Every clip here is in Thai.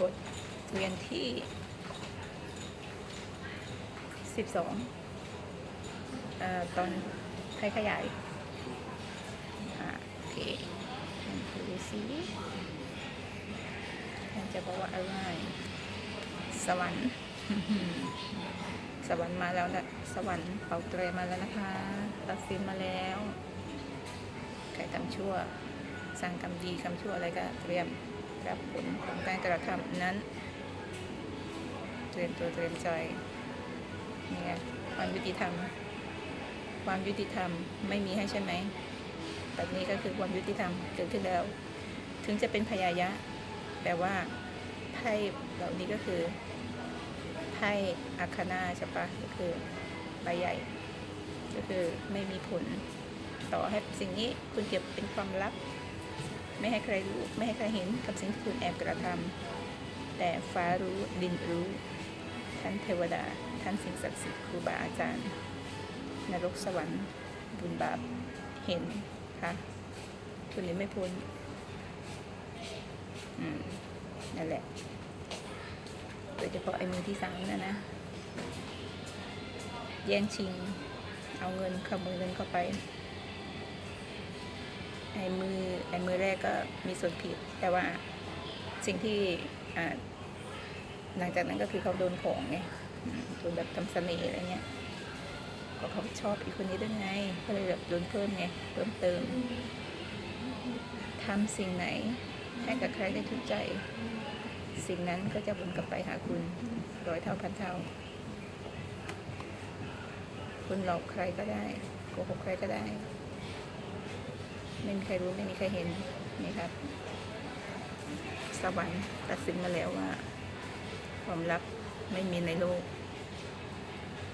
บทเรียนที่สิบสองตอนไทยขยายโอเคมันดูสิมันจะบอกว่าอะไรสวรรค์สวรรค์มาแล้วนะสวรรค์เป่าเตรมาแล้วนะคะ ตัดสินมาแล้วใครทำชั่ว สร้างกรรมดีกรรมชั่วอะไรก็เตรียม รับผลของการกระทำนั้น เตรียมตัวเตรียมใจนี่ไงความยุติธรรม ความยุติธรรมไม่มีให้ใช่ไหมแบบนี้ก็คือความยุติธรรมเกิดขึ้นแล้ว ถึงจะเป็นพยายะแต่ว่าไพ่เหล่านี้ก็คือไพ่อัคนาใช่ปะก็คือใบใหญ่ ก็คือไม่มีผล ต่อให้สิ่งนี้คุณเก็บเป็นความลับ ไม่ให้ใครรู้ ไม่ให้ใครเห็นกับสิ่งที่คุณแอบกระทำแต่ฟ้ารู้ดินรู้ ท่านเทวดา ท่านสิ่งศักดิ์สิทธิ์ครูบาอาจารย์ นรกสวรรค์ บุญบาป เห็นค่ะคุณนี้ไม่พ้นอืมนั่นแหละโดยเฉพาะไอ้มือที่สามนะนะ แย่งชิง เอาเงินขโมยเงินเข้าไป ไอ้มือไอ้มือแรกก็มีส่วนผิด แต่ว่าสิ่งที่หลังจากนั้นก็คือเขาโดนของไงโดนแบบทำเสน่ห์อะไรเงี้ยก็เขาชอบอีกคนนี้ด้วยไง ก็เลยแบบโดนเพิ่มไงเพิ่มเติมทำสิ่งไหนให้กับใครได้ทุกใจ สิ่งนั้นก็จะวนกลับไปหาคุณร้อยเท่าพันเท่า คุณหลอกใครก็ได้โกหกใครก็ได้ ไม่มีใครรู้ไม่มีใครเห็นนี่ครับ สวรรค์ตัดสินมาแล้วว่า ความลับไม่มีในโลก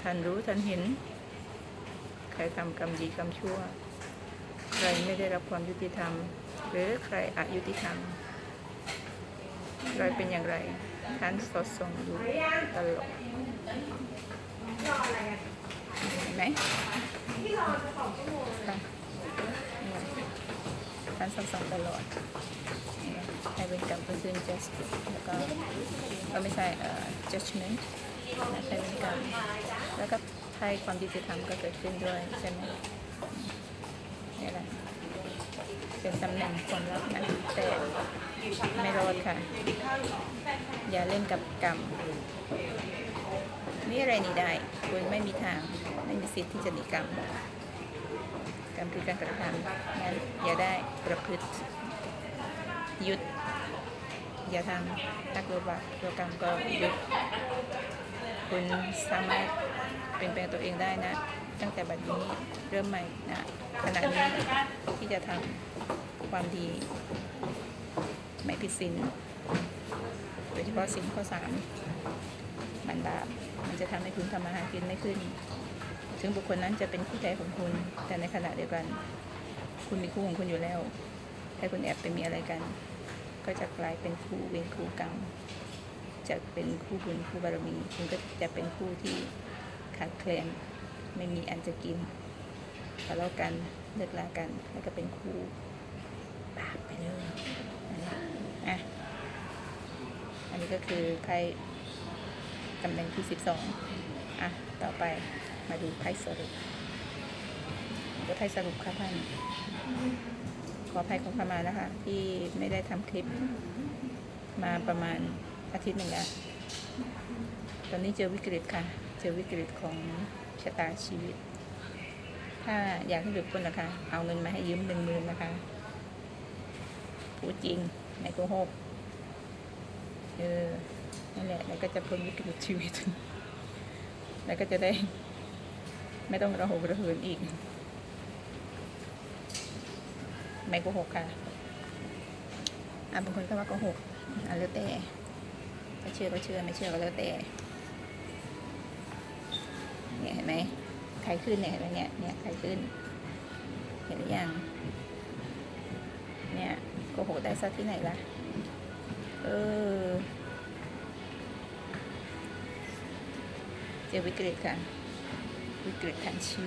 ท่านรู้ท่านเห็น ใครทำกรรมดีกรรมชั่ว ใครไม่ได้รับความยุติธรรม หรือใครอายุติธรรมใครเป็นอย่างไร ท่านสดส่องดูตลอดเห็นไหม ค่ทานสดส่องตลอดให้เป็นกรรมก็คือ just แล้วก็ก็ไม่ใช่เอ่อ judgment นะให้เป็นกรรมแล้วก็ให้ความยุติธรรมก็เกิดขึ้นด้วย ใช่ไหมนี่แหละเป็นตำแหน่งความลับนะแต่ไม่รอดค่ะ อย่าเล่นกับกรรมนี่อะไรหนี่ได้ คุณไม่มีทาง ไม่มีสิทธิ์ที่จะหนีกรรม รรมคือการกระทำงั้นอย่าได้ประพฤติยุด อย่าทำตักตัวบาปตัวกรรมก็หยุด คุณสามารถเปลี่ยนแปลงตัวเองได้นะ ตั้งแต่บัดนี้เริ่มใหม่นะขณะนี้ที่จะทำความดีไม่ผิดศีลโดยเฉพาะศีลข้อสามมันบาปมันจะทำให้คุณทำมาหากินไม่ขึ้น ถึงบุคคลนั้นจะเป็นคู่ใจของคุณ แต่ในขณะเดียวกัน คุณมีคู่ของคุณอยู่แล้ว ถ้าคุณแอบไปมีอะไรกัน ก็จะกลายเป็นคู่เวรคู่กรรมจะเป็นคู่บุญคู่บารมี คุณก็จะเป็นคู่ที่ขาดแคลนไม่มีอันจะกินทะเลาะกันเลิกลากัน แล้วก็เป็นคู่บาปไปเลยนะอะอันนี้ก็คือไพ่ตำแหน่งที่สิบสองอะ ต่อไป มาดูไพ่สรุปดูไพ่สรุปค่ะท่านขออภัยขอขมานะคะ ที่ไม่ได้ทำคลิป มาประมาณอาทิตย์หนึ่งแล้ว ตอนนี้เจอวิกฤตค่ะ เจอวิกฤตของชะตาชีวิต ถ้าอยากให้หลุดพ้นนะคะ เอาเงินมาให้ยืมหนึ่งหมื่นนะคะพูดจริงไม่โกหกเออนั่นแหละแล้วก็จะพ้นวิกฤตชีวิต แล้วก็จะได้ ไม่ต้องระหกระเหินอีก ไม่โกหกค่ะอะบางคนก็ว่าโกหกอะแล้วแต่ถ้าเชื่อก็เชื่อไม่เชื่อก็แล้วแต่เนี่ยเห็นไหมใครขึ้นเนี่ยเห็นไหมเนี่ยเนี่ยใครขึ้น เห็นหรือยังเนี่ยโกหกได้สักที่ไหนล่ะเออเจอวิกฤตค่ะ 对，感情》。